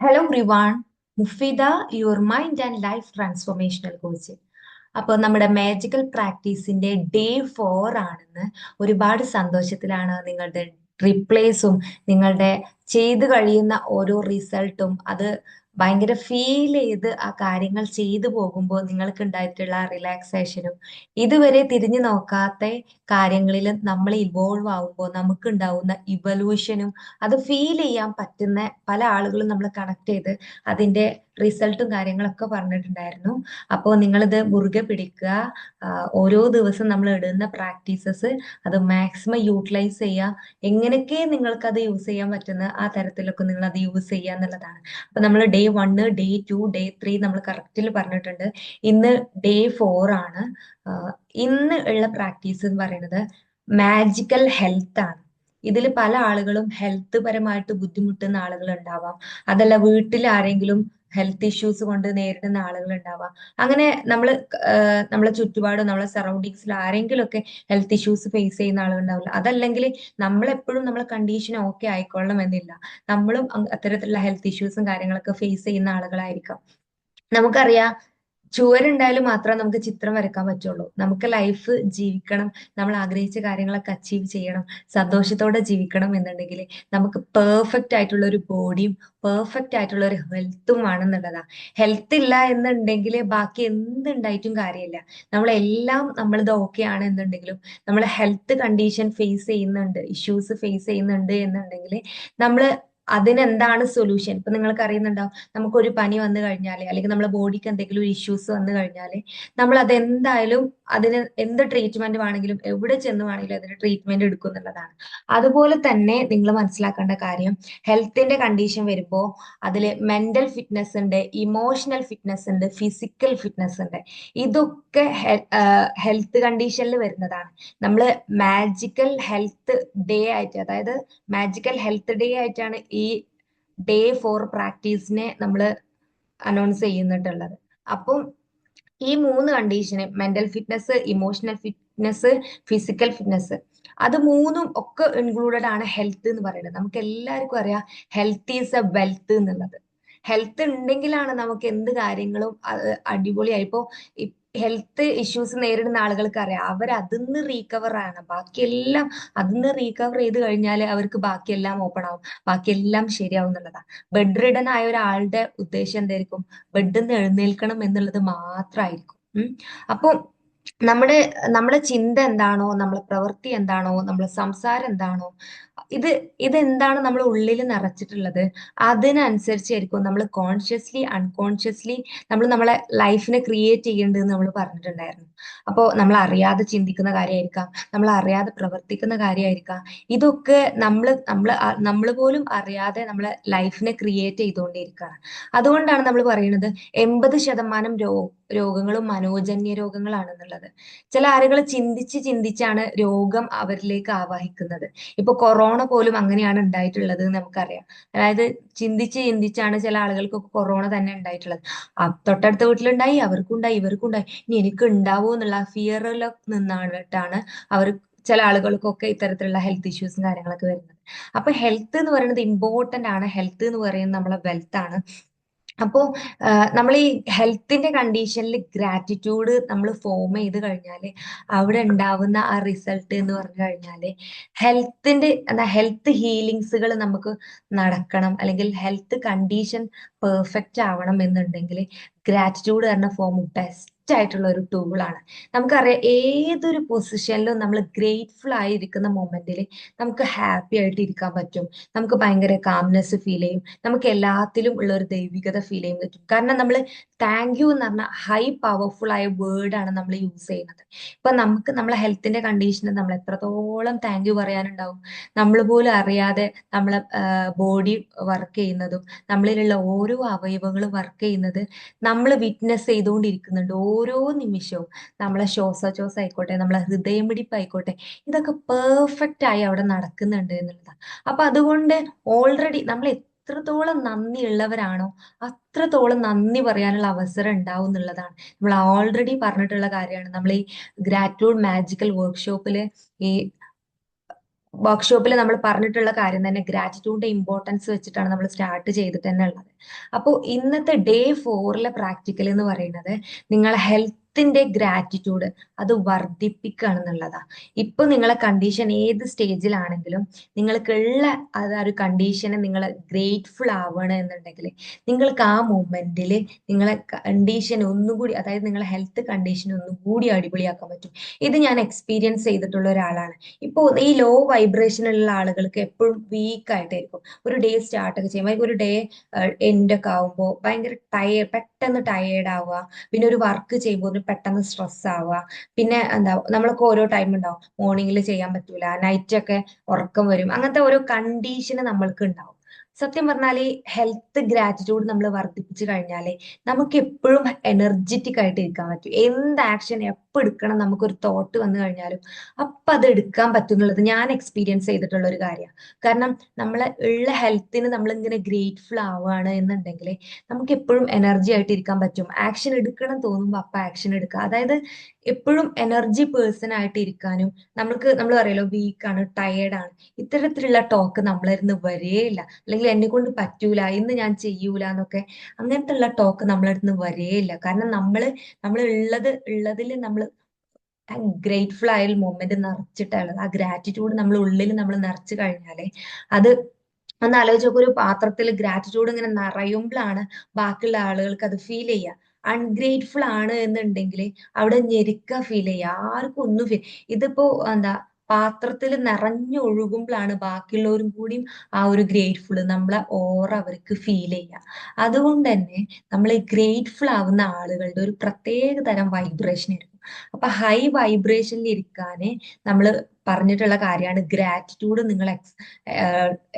Hello റിവാൺ Mufeeda your mind and life transformational coach അപ്പോൾ നമ്മുടെ magical പ്രാക്ടീസിന്റെ day four ആണെന്ന് ഒരുപാട് സന്തോഷത്തിലാണ് നിങ്ങളുടെ റിപ്ലേസും നിങ്ങളുടെ ചെയ്തു കഴിയുന്ന ഓരോ റിസൾട്ടും അത് ഭയങ്കര ഫീൽ ചെയ്ത് ആ കാര്യങ്ങൾ ചെയ്തു പോകുമ്പോൾ നിങ്ങൾക്ക് ഉണ്ടായിട്ടുള്ള റിലാക്സേഷനും ഇതുവരെ തിരിഞ്ഞു നോക്കാത്ത കാര്യങ്ങളിൽ നമ്മൾ ഇൻവോൾവ് ആവുമ്പോൾ നമുക്ക് ഉണ്ടാവുന്ന ഇവല്യൂഷനും അത് ഫീൽ ചെയ്യാൻ പറ്റുന്ന പല ആളുകളും നമ്മൾ കണക്ട് ചെയ്ത് അതിന്റെ റിസൾട്ടും കാര്യങ്ങളൊക്കെ പറഞ്ഞിട്ടുണ്ടായിരുന്നു. അപ്പോൾ നിങ്ങളിത് മുറുകെ പിടിക്കുക. ഓരോ ദിവസം നമ്മൾ ഇടുന്ന പ്രാക്ടീസസ് അത് മാക്സിമം യൂട്ടിലൈസ് ചെയ്യുക. എങ്ങനെയൊക്കെ നിങ്ങൾക്ക് അത് യൂസ് ചെയ്യാൻ പറ്റുന്ന ആ തരത്തിലൊക്കെ നിങ്ങൾ അത് യൂസ് ചെയ്യുക എന്നുള്ളതാണ്. അപ്പൊ നമ്മൾ day one day two day three നമ്മൾ കറക്റ്റിൽ പറഞ്ഞിട്ടുണ്ട്. ഇന്ന് ഡേ ഫോർ ആണ്. ഇന്ന് ഉള്ള പ്രാക്ടീസ് എന്ന് പറയുന്നത് മാജിക്കൽ ഹെൽത്ത് ആണ്. ഇതിൽ പല ആളുകളും ഹെൽത്ത് പരമായിട്ട് ബുദ്ധിമുട്ടുന്ന ആളുകൾ ഉണ്ടാവാം അതല്ല വീട്ടിൽ ആരെങ്കിലും ഹെൽത്ത് ഇഷ്യൂസ് കൊണ്ട് നേരിടുന്ന ആളുകൾ ഉണ്ടാവാം അങ്ങനെ നമ്മൾ നമ്മളെ ചുറ്റുപാടും നമ്മളെ സറൗണ്ടിങ്സിൽ ആരെങ്കിലും ഒക്കെ ഹെൽത്ത് ഇഷ്യൂസ് ഫേസ് ചെയ്യുന്ന ആളുകൾ ഉണ്ടാവില്ല. അതല്ലെങ്കിൽ നമ്മളെപ്പോഴും നമ്മളെ കണ്ടീഷൻ ഓക്കെ ആയിക്കൊള്ളണം എന്നില്ല നമ്മളും അത്തരത്തിലുള്ള ഹെൽത്ത് ഇഷ്യൂസും കാര്യങ്ങളൊക്കെ ഫേസ് ചെയ്യുന്ന ആളുകളായിരിക്കാം. നമുക്കറിയാം ചുവരുണ്ടായാലും മാത്രമേ നമുക്ക് ചിത്രം വരക്കാൻ പറ്റുള്ളൂ. നമുക്ക് ലൈഫ് ജീവിക്കണം നമ്മൾ ആഗ്രഹിച്ച കാര്യങ്ങളൊക്കെ അച്ചീവ് ചെയ്യണം സന്തോഷത്തോടെ ജീവിക്കണം എന്നുണ്ടെങ്കിൽ നമുക്ക് പെർഫെക്റ്റ് ആയിട്ടുള്ള ഒരു ബോഡിയും പെർഫെക്റ്റ് ആയിട്ടുള്ള ഒരു ഹെൽത്തും ആണെന്നുള്ളതാ ഹെൽത്ത് ഇല്ല എന്നുണ്ടെങ്കിൽ ബാക്കി എന്തുണ്ടായിട്ടും കാര്യമില്ല. നമ്മളെല്ലാം നമ്മളിത് ഓക്കെ ആണ് എന്നുണ്ടെങ്കിലും നമ്മൾ ഹെൽത്ത് കണ്ടീഷൻ ഫേസ് ചെയ്യുന്നുണ്ട് ഇഷ്യൂസ് ഫേസ് ചെയ്യുന്നുണ്ട് എന്നുണ്ടെങ്കിൽ നമ്മൾ അതിനെന്താണ് സൊല്യൂഷൻ ഇപ്പൊ നിങ്ങൾക്ക് അറിയുന്നുണ്ടാവും നമുക്കൊരു പനി വന്നു കഴിഞ്ഞാൽ അല്ലെങ്കിൽ നമ്മുടെ ബോഡിക്ക് എന്തെങ്കിലും ഒരു ഇഷ്യൂസ് വന്നു കഴിഞ്ഞാൽ നമ്മൾ അതെന്തായാലും അതിന് എന്ത് ട്രീറ്റ്മെന്റ് വേണമെങ്കിലും എവിടെ ചെന്ന് വേണമെങ്കിലും അതിന് ട്രീറ്റ്മെന്റ് എടുക്കുന്നുള്ളതാണ് അതുപോലെ തന്നെ നിങ്ങൾ മനസ്സിലാക്കേണ്ട കാര്യം ഹെൽത്തിന്റെ കണ്ടീഷൻ വരുമ്പോൾ അതിൽ മെന്റൽ ഫിറ്റ്നസ് ഉണ്ട് ഇമോഷണൽ ഫിറ്റ്നസ് ഉണ്ട് ഫിസിക്കൽ ഫിറ്റ്നസ് ഉണ്ട്. ഇതൊക്കെ ഹെൽത്ത് കണ്ടീഷനിൽ വരുന്നതാണ്. നമ്മൾ മാജിക്കൽ ഹെൽത്ത് ഡേ ആയിട്ട് അതായത് മാജിക്കൽ ഹെൽത്ത് ഡേ ആയിട്ടാണ് ഈ ഡേ ഫോർ പ്രാക്ടീസിനെ നമ്മൾ അനൗൺസ് ചെയ്യുന്നിട്ടുള്ളത് അപ്പം ഈ മൂന്ന് കണ്ടീഷന് mental fitness emotional fitness physical fitness അത് മൂന്നും ഒക്കെ ഇൻക്ലൂഡഡ് ആണ് ഹെൽത്ത് എന്ന് പറയുന്നത്. നമുക്ക് എല്ലാവർക്കും അറിയാം ഹെൽത്ത് ഈസ് എ വെൽത്ത് എന്നുള്ളത്. ഹെൽത്ത് ഉണ്ടെങ്കിലാണ് നമുക്ക് എന്ത് കാര്യങ്ങളും അടിപൊളിയായി. ഇപ്പോ ഹെൽത്ത് ഇഷ്യൂസ് നേരിടുന്ന ആളുകൾക്ക് അറിയാം. അവർ അതിന്ന് റീകവർ ആണ്. ബാക്കിയെല്ലാം അതിന്ന് റീകവർ ചെയ്ത് കഴിഞ്ഞാൽ അവർക്ക് ബാക്കിയെല്ലാം ഓപ്പൺ ആവും. ബാക്കിയെല്ലാം ശരിയാവും എന്നുള്ളതാണ് ബെഡ് റിഡൻ ആയ ഒരാളുടെ ഉദ്ദേശം എന്തായിരിക്കും? ബെഡിൽ നിന്ന് എഴുന്നേൽക്കണം എന്നുള്ളത് മാത്രമായിരിക്കും അപ്പോൾ നമ്മുടെ നമ്മുടെ ചിന്ത എന്താണോ നമ്മളെ പ്രവൃത്തി എന്താണോ നമ്മളെ സംസാരം എന്താണോ ഇത് ഇതെന്താണ് നമ്മൾ ഉള്ളിൽ നിറച്ചിട്ടുള്ളത്? അതിനനുസരിച്ചായിരിക്കും നമ്മൾ കോൺഷ്യസ്ലി അൺകോൺഷ്യസ്ലി നമ്മൾ നമ്മളെ ലൈഫിനെ ക്രിയേറ്റ് ചെയ്യേണ്ടതെന്ന് നമ്മൾ പറഞ്ഞിട്ടുണ്ടായിരുന്നു. അപ്പോൾ നമ്മൾ അറിയാതെ ചിന്തിക്കുന്ന കാര്യമായിരിക്കാം നമ്മൾ അറിയാതെ പ്രവർത്തിക്കുന്ന കാര്യമായിരിക്കാം ഇതൊക്കെ നമ്മൾ നമ്മൾ നമ്മൾ പോലും അറിയാതെ നമ്മളെ ലൈഫിനെ ക്രിയേറ്റ് ചെയ്തുകൊണ്ടിരിക്കുകയാണ്. അതുകൊണ്ടാണ് നമ്മൾ പറയുന്നത് എൺപത് ശതമാനം രോ രോഗങ്ങളും മനോജന്യ രോഗങ്ങളാണെന്നുള്ളത്. ചില ആളുകൾ ചിന്തിച്ച് ചിന്തിച്ചാണ് രോഗം അവരിലേക്ക് ആവാഹിക്കുന്നത്. ഇപ്പൊ കൊറോണ പോലും അങ്ങനെയാണ് ഉണ്ടായിട്ടുള്ളത് നമുക്കറിയാം. അതായത് ചിന്തിച്ച് ചിന്തിച്ചാണ് ചില ആളുകൾക്കൊക്കെ കൊറോണ തന്നെ ഉണ്ടായിട്ടുള്ളത്. തൊട്ടടുത്ത വീട്ടിലുണ്ടായി അവർക്കുണ്ടായി ഇവർക്കുണ്ടായി. ഇനി എനിക്ക് ഉണ്ടാവോ എന്നുള്ള ഫിയറിൽ നിന്നാണ് അവർ ചില ആളുകൾക്കൊക്കെ ഇത്തരത്തിലുള്ള ഹെൽത്ത് ഇഷ്യൂസും കാര്യങ്ങളൊക്കെ വരുന്നത്. അപ്പൊ ഹെൽത്ത് എന്ന് പറയുന്നത് ഇമ്പോർട്ടന്റ് ആണ്. ഹെൽത്ത് എന്ന് പറയുന്നത് നമ്മളെ വെൽത്ത് ആണ്. അപ്പോൾ നമ്മൾ ഈ ഹെൽത്തിന്റെ കണ്ടീഷനിൽ ഗ്രാറ്റിറ്റ്യൂഡ് നമ്മൾ ഫോം ചെയ്ത് കഴിഞ്ഞാൽ അവിടെ ഉണ്ടാവുന്ന ആ റിസൾട്ട് എന്ന് പറഞ്ഞു കഴിഞ്ഞാൽ ഹെൽത്തിന്റെ എന്താ ഹെൽത്ത് ഹീലിങ്സുകൾ നമുക്ക് നടക്കണം അല്ലെങ്കിൽ ഹെൽത്ത് കണ്ടീഷൻ പെർഫെക്റ്റ് ആവണം എന്നുണ്ടെങ്കിൽ ഗ്രാറ്റിറ്റ്യൂഡ് പറഞ്ഞ ഫോം ബെസ്റ്റ്. ആയിട്ടുള്ള ഒരു ടൂളാണ് നമുക്കറിയാം ഏതൊരു പൊസിഷനിലും നമ്മൾ ഗ്രേറ്റ്ഫുൾ ആയിരിക്കുന്ന മൊമെന്റിൽ നമുക്ക് ഹാപ്പി ആയിട്ട് ഇരിക്കാൻ പറ്റും. നമുക്ക് ഭയങ്കര കാംനെസ് ഫീൽ ചെയ്യും. നമുക്ക് എല്ലാത്തിലും ഉള്ള ഒരു ദൈവികത ഫീൽ ചെയ്യാൻ പറ്റും. കാരണം നമ്മൾ താങ്ക് യു എന്ന് പറഞ്ഞ ഹൈ പവർഫുൾ ആയ ആണ് നമ്മൾ യൂസ് ചെയ്യുന്നത്. ഇപ്പൊ നമുക്ക് നമ്മളെ ഹെൽത്തിന്റെ കണ്ടീഷന് നമ്മൾ എത്രത്തോളം താങ്ക് യു പറയാനുണ്ടാവും. നമ്മൾ പോലും അറിയാതെ നമ്മളെ ബോഡി വർക്ക് ചെയ്യുന്നതും നമ്മളിലുള്ള ഓരോ അവയവങ്ങളും വർക്ക് ചെയ്യുന്നത് നമ്മൾ വിറ്റ്നസ് ചെയ്തുകൊണ്ടിരിക്കുന്നുണ്ട്. ഓരോ നിമിഷവും നമ്മളെ ശ്വാസോച്ഛ്വാസം ആയിക്കോട്ടെ നമ്മളെ ഹൃദയമിടിപ്പ് ആയിക്കോട്ടെ ഇതൊക്കെ പെർഫെക്റ്റ് ആയി അവിടെ നടക്കുന്നുണ്ട് എന്നുള്ളതാണ് അപ്പൊ അതുകൊണ്ട് ഓൾറെഡി നമ്മൾ എത്രത്തോളം നന്ദി ഉള്ളവരാണോ അത്രത്തോളം നന്ദി പറയാനുള്ള അവസരം ഉണ്ടാവും എന്നുള്ളതാണ്. നമ്മൾ ഓൾറെഡി പറഞ്ഞിട്ടുള്ള കാര്യമാണ്. നമ്മൾ ഈ ഗ്രാറ്റ്യൂഡ് മാജിക്കൽ വർക്ക്ഷോപ്പിൽ ഈ വർക്ക്ഷോപ്പിൽ നമ്മൾ പറഞ്ഞിട്ടുള്ള കാര്യം തന്നെ ഗ്രാറ്റിറ്റ്യൂഡിന്റെ ഇമ്പോർട്ടൻസ് വെച്ചിട്ടാണ് നമ്മൾ സ്റ്റാർട്ട് ചെയ്തിട്ട് തന്നെ ഉള്ളത്. അപ്പോൾ ഇന്നത്തെ ഡേ ഫോറിലെ പ്രാക്ടിക്കൽ എന്ന് പറയുന്നത് നിങ്ങളെ ഹെൽത്തിന്റെ ഗ്രാറ്റിറ്റ്യൂഡ് അത് വർദ്ധിപ്പിക്കുകയാണെന്നുള്ളതാ. ഇപ്പൊ നിങ്ങളെ കണ്ടീഷൻ ഏത് സ്റ്റേജിലാണെങ്കിലും നിങ്ങൾക്കുള്ള അത് ആ ഒരു കണ്ടീഷന് നിങ്ങൾ ഗ്രേറ്റ്ഫുൾ ആവണം എന്നുണ്ടെങ്കിൽ നിങ്ങൾക്ക് ആ മൊമെന്റിൽ നിങ്ങളെ കണ്ടീഷൻ ഒന്നുകൂടി അതായത് നിങ്ങളെ ഹെൽത്ത് കണ്ടീഷൻ ഒന്നുകൂടി അടിപൊളിയാക്കാൻ പറ്റും. ഇത് ഞാൻ എക്സ്പീരിയൻസ് ചെയ്തിട്ടുള്ള ഒരാളാണ്. ഇപ്പോൾ ഈ ലോ വൈബ്രേഷൻ ഉള്ള ആളുകൾക്ക് എപ്പോഴും വീക്ക് ആയിട്ടായിരിക്കും. ഒരു ഡേ സ്റ്റാർട്ട് ഒക്കെ ചെയ്യുമ്പോൾ ഒരു ഡേ എൻഡ് ഒക്കെ ആവുമ്പോൾ ഭയങ്കര ടയർ പെട്ടെന്ന് ടയേർഡ് ആവുക. പിന്നെ ഒരു വർക്ക് ചെയ്യുമ്പോൾ പെട്ടെന്ന് സ്ട്രെസ് ആവുക. പിന്നെ എന്താ നമ്മളൊക്കെ ഓരോ ടൈം ഉണ്ടാവും. മോർണിംഗിൽ ചെയ്യാൻ പറ്റൂല. നൈറ്റ് ഒക്കെ ഉറക്കം വരും. അങ്ങനത്തെ ഓരോ കണ്ടീഷന് നമ്മൾക്ക് ഉണ്ടാവും. സത്യം പറഞ്ഞാൽ ഈ ഹെൽത്ത് ഗ്രാറ്റിറ്റ്യൂഡ് നമ്മൾ വർദ്ധിപ്പിച്ചു കഴിഞ്ഞാൽ നമുക്ക് എപ്പോഴും എനർജറ്റിക് ആയിട്ട് ഇരിക്കാൻ പറ്റും. എന്ത് ആക്ഷൻ എപ്പോൾ എടുക്കണം നമുക്കൊരു തോട്ട് വന്നു കഴിഞ്ഞാലും അപ്പം അത് എടുക്കാൻ പറ്റുന്നുള്ളത് ഞാൻ എക്സ്പീരിയൻസ് ചെയ്തിട്ടുള്ള ഒരു കാര്യമാണ് കാരണം നമ്മളെ ഉള്ള ഹെൽത്തിന് നമ്മൾ ഇങ്ങനെ ഗ്രേറ്റ്ഫുൾ ആവുകയാണ് എന്നുണ്ടെങ്കിൽ നമുക്ക് എപ്പോഴും എനർജി ആയിട്ട് ഇരിക്കാൻ പറ്റും. ആക്ഷൻ എടുക്കണം തോന്നുമ്പോൾ അപ്പം ആക്ഷൻ എടുക്കുക. അതായത് എപ്പോഴും എനർജി പേഴ്സൺ ആയിട്ട് ഇരിക്കാനും നമ്മൾക്ക് നമ്മൾ പറയല്ലോ വീക്കാണ് ടയേർഡാണ് ഇത്തരത്തിലുള്ള ടോക്ക് നമ്മളിരുന്ന് വരേയില്ല. അല്ലെങ്കിൽ എന്നെ കൊണ്ട് പറ്റൂല ഇന്ന് ഞാൻ ചെയ്യൂല എന്നൊക്കെ അങ്ങനത്തെ ഉള്ള ടോക്ക് നമ്മളിരുന്ന് വരേയില്ല. കാരണം നമ്മൾ നമ്മൾ ഉള്ളത് ഉള്ളതിൽ നമ്മൾ ഗ്രേറ്റ്ഫുൾ ആയ മൊമെന്റ് നിറച്ചിട്ടുള്ളത് ആ ഗ്രാറ്റിറ്റ്യൂഡ് നമ്മൾ ഉള്ളിൽ നമ്മൾ നിറച്ചു കഴിഞ്ഞാലേ അത് ഒന്ന് ആലോചിച്ച് ഒരു പാത്രത്തിൽ ഗ്രാറ്റിറ്റ്യൂഡ് ഇങ്ങനെ നിറയുമ്പോഴാണ് ബാക്കിയുള്ള ആളുകൾക്ക് അത് ഫീൽ ചെയ്യുക അൺഗ്രേറ്റ്ഫുൾ ആണ് എന്നുണ്ടെങ്കിൽ അവിടെ ഞെരുക്ക ഫീൽ ചെയ്യുക ആർക്കും ഒന്നും ഫീൽ ഇതിപ്പോ എന്താ പാത്രത്തിൽ നിറഞ്ഞൊഴുകുമ്പോഴാണ് ബാക്കിയുള്ളവരും കൂടിയും ആ ഒരു ഗ്രേറ്റ്ഫുൾ നമ്മളെ ഓറ അവർക്ക് ഫീൽ ചെയ്യുക അതുകൊണ്ട് തന്നെ നമ്മൾ ഗ്രേറ്റ്ഫുൾ ആവുന്ന ആളുകളുടെ ഒരു പ്രത്യേക തരം വൈബ്രേഷൻ ആയിരിക്കും അപ്പൊ ഹൈ വൈബ്രേഷനിൽ ഇരിക്കാന് നമ്മൾ പറഞ്ഞിട്ടുള്ള കാര്യമാണ് ഗ്രാറ്റിറ്റ്യൂഡ് നിങ്ങൾ എക്സ്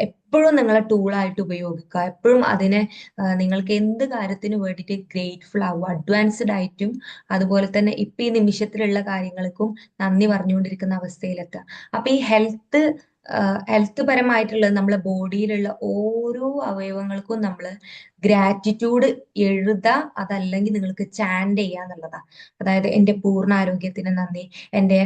എപ്പോഴും നിങ്ങളെ ടൂളായിട്ട് ഉപയോഗിക്കുക. എപ്പോഴും അതിനെ നിങ്ങൾക്ക് എന്ത് കാര്യത്തിന് വേണ്ടിയിട്ട് ഗ്രേറ്റ്ഫുൾ ആവുക. അഡ്വാൻസ്ഡ് ആയിട്ടും അതുപോലെ തന്നെ ഇപ്പൊ ഈ നിമിഷത്തിലുള്ള കാര്യങ്ങൾക്കും നന്ദി പറഞ്ഞുകൊണ്ടിരിക്കുന്ന അവസ്ഥയിലെത്തുക. അപ്പൊ ഈ ഹെൽത്ത് ഹെൽത്ത് പരമായിട്ടുള്ളത് നമ്മളെ ബോഡിയിലുള്ള ഓരോ അവയവങ്ങൾക്കും നമ്മൾ ഗ്രാറ്റിറ്റ്യൂഡ് എഴുതുക അതല്ലെങ്കിൽ നിങ്ങൾക്ക് ചാൻഡ് ചെയ്യുക എന്നുള്ളതാണ് അതായത് എന്റെ പൂർണ ആരോഗ്യത്തിന് നന്ദി എന്റെ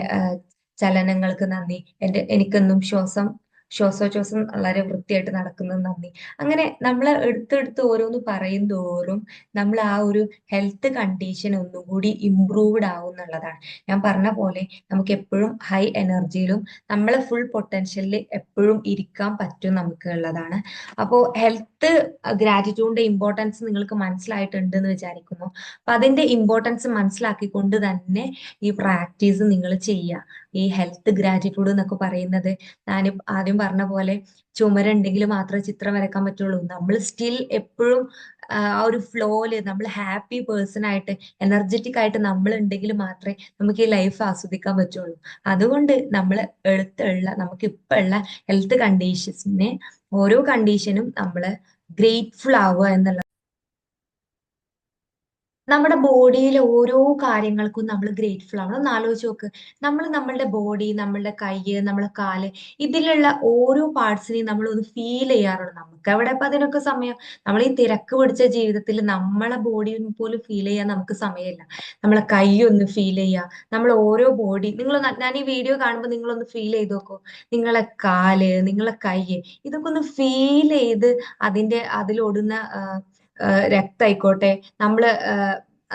ചലനങ്ങൾക്ക് നന്ദി എന്റെ എനിക്കെന്നും ശ്വാസം ശ്വാസോച്ഛ്വാസം വളരെ വൃത്തിയായിട്ട് നടക്കുന്നത് നന്ദി. അങ്ങനെ നമ്മൾ എടുത്തെടുത്ത് ഓരോന്ന് പറയും തോറും നമ്മൾ ആ ഒരു ഹെൽത്ത് കണ്ടീഷൻ ഒന്നും കൂടി ഇംപ്രൂവ്ഡ് ആവും എന്നുള്ളതാണ്. ഞാൻ പറഞ്ഞ പോലെ നമുക്ക് എപ്പോഴും ഹൈ എനർജിയിലും നമ്മളെ ഫുൾ പൊട്ടൻഷ്യലിൽ എപ്പോഴും ഇരിക്കാൻ പറ്റും നമുക്ക് ഉള്ളതാണ് അപ്പോൾ ഹെൽത്ത് ഗ്രാറ്റിറ്റ്യൂഡിന്റെ ഇമ്പോർട്ടൻസ് നിങ്ങൾക്ക് മനസ്സിലായിട്ടുണ്ട് എന്ന് വിചാരിക്കുന്നു. അപ്പൊ അതിന്റെ ഇമ്പോർട്ടൻസ് മനസ്സിലാക്കിക്കൊണ്ട് തന്നെ ഈ പ്രാക്ടീസ് നിങ്ങൾ ചെയ്യുക. ഈ ഹെൽത്ത് ഗ്രാറ്റിറ്റ്യൂഡ് എന്നൊക്കെ പറയുന്നത്. ഞാൻ ആദ്യം പറഞ്ഞ പോലെ ചുമരുണ്ടെങ്കിൽ മാത്രമേ ചിത്രം വരയ്ക്കാൻ പറ്റുള്ളൂ. നമ്മൾ സ്റ്റിൽ എപ്പോഴും ആ ഒരു ഫ്ലോയിൽ നമ്മൾ ഹാപ്പി പേഴ്സൺ ആയിട്ട് എനർജറ്റിക് ആയിട്ട് നമ്മൾ ഉണ്ടെങ്കിൽ മാത്രമേ നമുക്ക് ഈ ലൈഫ് ആസ്വദിക്കാൻ പറ്റുള്ളൂ. അതുകൊണ്ട് നമ്മൾ എടുത്തുള്ള നമുക്ക് ഇപ്പൊ ഉള്ള ഹെൽത്ത് കണ്ടീഷൻസിനെ ഓരോ കണ്ടീഷനും നമ്മൾ ഗ്രേറ്റ്ഫുൾ ആവുക എന്നുള്ള നമ്മുടെ ബോഡിയിലെ ഓരോ കാര്യങ്ങൾക്കും നമ്മൾ ഗ്രേറ്റ്ഫുൾ ആവണം ഒന്ന് ആലോചിച്ച് നോക്ക്. നമ്മൾ നമ്മളുടെ ബോഡി നമ്മളുടെ കൈ നമ്മളെ കാൽ ഇതിലുള്ള ഓരോ പാർട്സിനെയും നമ്മൾ ഒന്ന് ഫീൽ ചെയ്യാറുണ്ട് നമുക്ക്. എവിടെ ഇപ്പൊ അതിനൊക്കെ സമയം. നമ്മൾ ഈ തിരക്ക് പിടിച്ച ജീവിതത്തിൽ നമ്മളെ ബോഡി പോലും ഫീൽ ചെയ്യാൻ നമുക്ക് സമയമില്ല. നമ്മളെ കൈ ഒന്ന് ഫീൽ ചെയ്യുക നമ്മൾ ഓരോ ബോഡി നിങ്ങൾ ഞാൻ ഈ വീഡിയോ കാണുമ്പോൾ നിങ്ങളൊന്ന് ഫീൽ ചെയ്ത് നോക്കൂ. നിങ്ങളെ കാൽ നിങ്ങളെ കൈ ഇതൊക്കെ ഒന്ന് ഫീൽ ചെയ്ത് അതിന്റെ അതിലൊടുന്ന രക്തായിക്കോട്ടെ. നമ്മൾ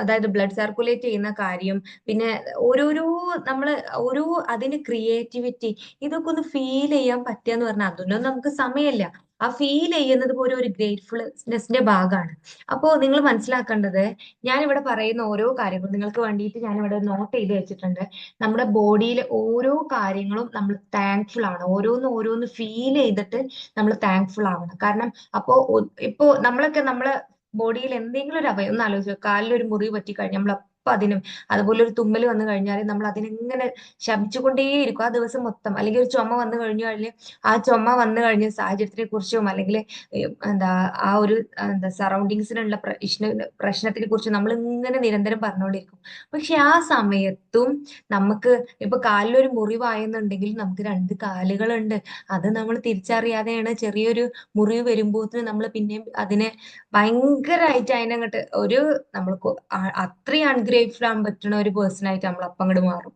അതായത് ബ്ലഡ് സർക്കുലേറ്റ് ചെയ്യുന്ന കാര്യം പിന്നെ ഓരോരോ നമ്മൾ ഓരോ അതിന് ക്രിയേറ്റിവിറ്റി ഇതൊക്കെ ഒന്ന് ഫീൽ ചെയ്യാൻ പറ്റുക എന്ന് പറഞ്ഞാൽ അതൊന്നും നമുക്ക് സമയമില്ല. ആ ഫീൽ ചെയ്യുന്നത് പോലെ ഒരു ഗ്രേറ്റ്ഫുൾനെസിന്റെ ഭാഗമാണ്. അപ്പോൾ നിങ്ങൾ മനസ്സിലാക്കേണ്ടത് ഞാൻ ഇവിടെ പറയുന്ന ഓരോ കാര്യങ്ങളും നിങ്ങൾക്ക് വേണ്ടിയിട്ട് ഞാൻ ഇവിടെ നോട്ട് ചെയ്ത് വെച്ചിട്ടുണ്ട്. നമ്മുടെ ബോഡിയിലെ ഓരോ കാര്യങ്ങളും നമ്മൾ താങ്ക്ഫുൾ ആണ്. ഓരോന്ന് ഓരോന്ന് ഫീൽ ചെയ്തിട്ട് നമ്മൾ താങ്ക്ഫുൾ ആവണം. കാരണം അപ്പോ ഇപ്പോ നമ്മളൊക്കെ നമ്മളെ ബോഡിയിൽ എന്തെങ്കിലും ഒരു അവയവം ഒന്ന് ആലോചിച്ച്. കാലിൽ ഒരു മുറിവ് പറ്റി കഴിഞ്ഞാൽ നമ്മൾ അപ്പൊ അതിനും. അതുപോലെ ഒരു തുമ്മൽ വന്നു കഴിഞ്ഞാൽ നമ്മൾ അതിനെങ്ങനെ ശമിച്ചുകൊണ്ടേയിരിക്കും ആ ദിവസം മൊത്തം. അല്ലെങ്കിൽ ഒരു ചുമ വന്നു കഴിഞ്ഞു കഴിഞ്ഞാൽ ആ ചുമ വന്നു കഴിഞ്ഞ സാഹചര്യത്തിനെ കുറിച്ചും അല്ലെങ്കിൽ എന്താ ആ ഒരു എന്താ സറൗണ്ടിങ്സിനുള്ള പ്രശ്ന പ്രശ്നത്തിനെ കുറിച്ചും നമ്മൾ ഇങ്ങനെ നിരന്തരം പറഞ്ഞുകൊണ്ടിരിക്കും പക്ഷെ ആ സമയത്തും നമുക്ക് ഇപ്പൊ കാലിലൊരു മുറിവായെന്നുണ്ടെങ്കിൽ നമുക്ക് രണ്ട് കാലുകളുണ്ട്. അത് നമ്മൾ തിരിച്ചറിയാതെയാണ് ചെറിയൊരു മുറിവ് വരുമ്പോഴത്തിന് നമ്മൾ പിന്നെയും അതിനെ ഭയങ്കരമായിട്ട് അതിനങ്ങോട്ട് ഒരു നമ്മൾ അത്രയും ഗ്രേറ്റ്ഫുൾ ആകാൻ പറ്റുന്ന ഒരു പേഴ്സൺ ആയിട്ട് നമ്മൾ അപ്പം അങ്ങോട്ട് മാറും.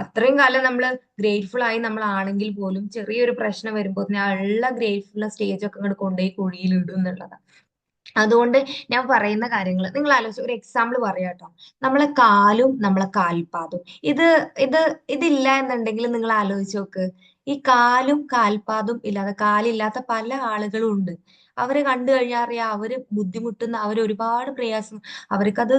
അത്രയും കാലം നമ്മൾ ഗ്രേറ്റ്ഫുൾ ആയി നമ്മൾ ആണെങ്കിൽ പോലും ചെറിയൊരു പ്രശ്നം വരുമ്പോൾ ആ ഉള്ള ഗ്രേറ്റ്ഫുൾ സ്റ്റേജ് ഒക്കെ അങ്ങോട്ട് കൊണ്ടുപോയി കുഴിയിൽ ഇടും എന്നുള്ളതാണ് അതുകൊണ്ട് ഞാൻ പറയുന്ന കാര്യങ്ങൾ നിങ്ങൾ ആലോചിച്ച് ഒരു എക്സാമ്പിൾ പറയാം കേട്ടോ നമ്മളെ കാലും നമ്മളെ കാൽപാദവും. ഇത് ഇത് ഇതില്ല എന്നുണ്ടെങ്കിൽ നിങ്ങൾ ആലോചിച്ച് നോക്ക്. ഈ കാലും കാൽപാദവും ഇല്ലാതെ കാലില്ലാത്ത പല ആളുകളും ഉണ്ട്. അവരെ കണ്ടു കഴിഞ്ഞാൽ അറിയാം അവർ ബുദ്ധിമുട്ടുന്ന അവർ ഒരുപാട് പ്രയാസം അവർക്കത് അത്